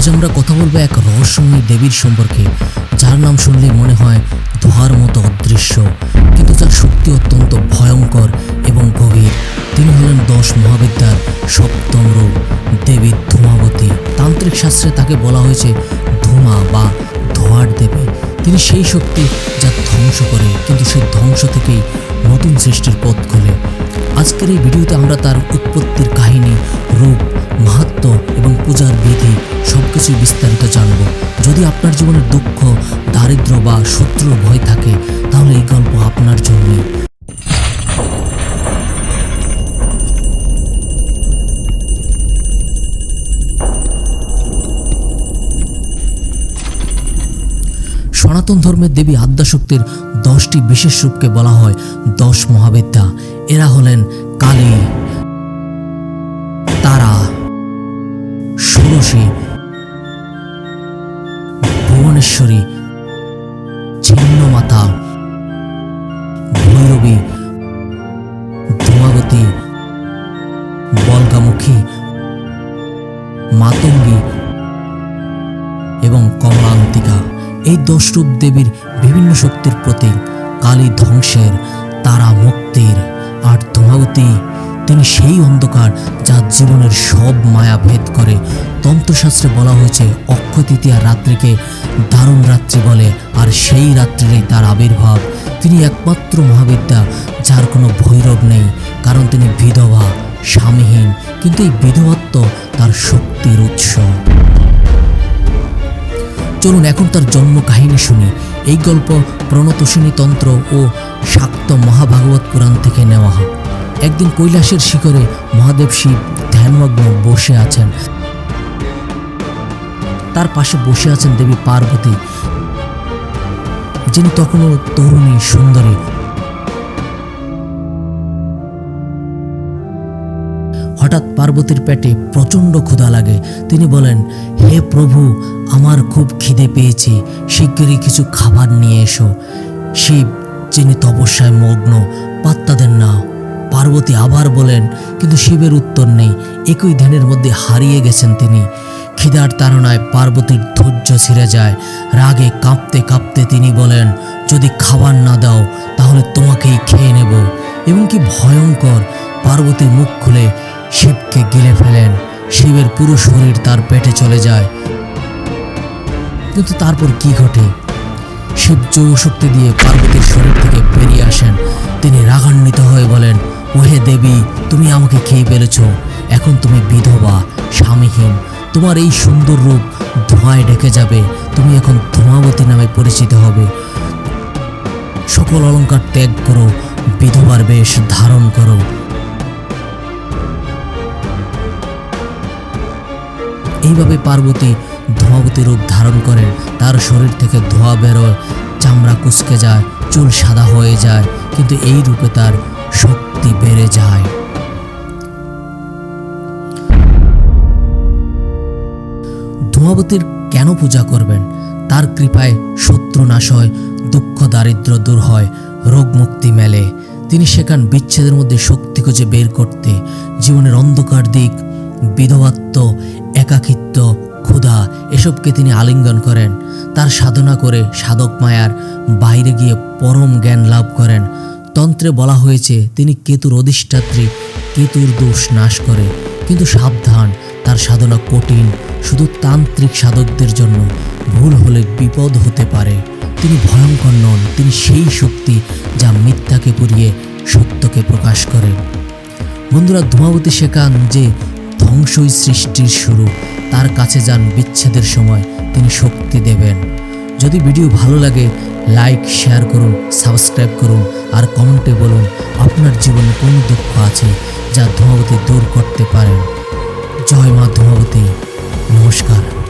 আজ আমরা কথা বলব এক রহস্যময় দেবীর সম্পর্কে, যার নাম শুনলেই মনে হয় ধোয়ার মতো অদৃশ্য। কিন্তু যার শক্তি অত্যন্ত ভয়ঙ্কর এবং গভীর, তিনি হলেন দশ মহাবিদ্যার সপ্তম রূপ, দেবী ধূমাবতী। তান্ত্রিক শাস্ত্রে তাকে বলা হয়েছে ধূমা বা ধোয়ার দেবী। তিনি সেই শক্তি যা ধ্বংস করে, কিন্তু সেই ধ্বংস থেকেই নতুন সৃষ্টির পথ খোলে। আজকের এই ভিডিওতে আমরা তার উৎপত্তির কাহিনী, রূপ মাহাত্ম এবং পূজার বিধি সব কিছুই বিস্তারিত জানব। যদি আপনার জীবনে দুঃখ, দারিদ্র বা শত্রুর ভয় থাকে, তাহলে এই গল্প আপনার জন্যই সনাতন ধর্মের দেবী আদ্যাশক্তির দশটি বিশেষ রূপকে বলা হয় দশ মহাবিদ্যা। এরা হলেন কালী মাতঙ্গী এবং কমলান্তিকা, এই দশরূপ দেবীর বিভিন্ন শক্তির প্রতীক, কালী ধ্বংসের তারা মুক্তির আর ধূমাবতী তিনি সেই অন্ধকার যা জীবনের সব মায়া ভেদ করে। তন্ত্রশাস্ত্রে বলা হয়েছে অক্ষয় তৃতীয়ার রাত্রিকে দারুণ রাত্রি বলে, আর সেই রাত্রিরেই তার আবির্ভাব। তিনি একমাত্র মহাবিদ্যা, যার কোনো ভৈরব নেই, কারণ তিনি কিন্তু এই বিধবত্ব তার শক্তির উৎস। চলুন এখন তার জন্ম কাহিনী শুনি। এই গল্প প্রণতোষিনী তন্ত্র ও শাক্ত মহাভাগবত পুরাণ থেকে নেওয়া হয় একদিন কৈলাসের শিখরে মহাদেব শিব ধ্যানমগ্ন বসে আছেন। তার পাশে বসে আছেন দেবী পার্বতী, যিনি তখনও তরুণী, সুন্দরী হঠাৎ পার্বতীর পেটে প্রচণ্ড ক্ষুধা লাগে। তিনি বলেন, হে প্রভু, আমার খুব খিদে পেয়েছি, শিগগিরই কিছু খাবার নিয়ে এসো। শিব, যিনি তপস্যায় মগ্ন, পাত্তা দেন না। পার্বতী আবার বলেন, কিন্তু শিবের উত্তর নেই, একই ধ্যানের মধ্যে হারিয়ে গেছেন তিনি। খিদার তাড়নায় পার্বতীর ধৈর্য ছিঁড়ে যায়। রাগে কাঁপতে কাঁপতে তিনি বলেন, যদি খাবার না দাও, তাহলে তোমাকেই খেয়ে নেব। এবং কি ভয়ঙ্কর, পার্বতী মুখ খুলে শিবকে গিলে ফেলেন। শিবের পুরো শরীর তার পেটে চলে যায়। কিন্তু তারপর কি ঘটে? শিব যৌশক্তি দিয়ে পার্বতীর শরীর থেকে বেরিয়ে আসেন। তিনি রাগান্বিত হয়ে বলেন, ওহে দেবী, তুমি আমাকে খেয়ে ফেলেছ। এখন তুমি বিধবা, স্বামীহীন। তোমার এই সুন্দর রূপ ধোঁয়ায় ঢেকে যাবে। তুমি এখন ধোঁয়াবতী নামে পরিচিত হবে। সকল অলংকার ত্যাগ করো, বিধবার বেশ ধারণ করো। এইভাবে পার্বতী ধোঁয়াবতী রূপ ধারণ করেন। তার শরীর থেকে ধোঁয়া বেরোয়, চামড়া কুচকে যায়, চুল সাদা হয়ে যায়, কিন্তু এই রূপে তার শক্তি বেড়ে যায়। ধূমাবতীর কেন পূজা করবেন? তার কৃপায় শত্রু নাশ হয়, দুঃখ দারিদ্র দূর হয়, রোগ মুক্তি মেলে। তিনি শেখান বিচ্ছেদের মধ্যে শক্তি খুঁজে বের করতে, জীবনের অন্ধকার দিক, বিধবাত্ম একাকিত্ব, ক্ষুধা এসবকে তিনি আলিঙ্গন করেন। তার সাধনা করে সাধক মায়ার বাইরে গিয়ে পরম জ্ঞান লাভ করেন। তন্ত্রে বলা হয়েছে, তিনি কেতুর অধিষ্ঠাত্রী, কেতুর দোষ নাশ করে। কিন্তু সাবধান, তার সাধনা কঠিন, শুধু তান্ত্রিক সাধকদের জন্য। ভুল হলে বিপদ হতে পারে। তিনি ভয়ঙ্কর নন, তিনি সেই শক্তি যা মিথ্যাকে পুড়িয়ে সত্যকে প্রকাশ করে। বন্ধুরা, ধুমাবতী শেখান যে ধ্বংসই সৃষ্টির শুরু। তার কাছে যান বিচ্ছেদের সময়, তিনি শক্তি দেবেন। যদি ভিডিও ভালো লাগে, লাইক, শেয়ার করুন, সাবস্ক্রাইব করুন, আর কমেন্টে বলুন, আপনার জীবনে কোন দুঃখ আছে যা ধূমাবতী দূর করতে পারেন। জয় মা ধুমাবতী। নমস্কার।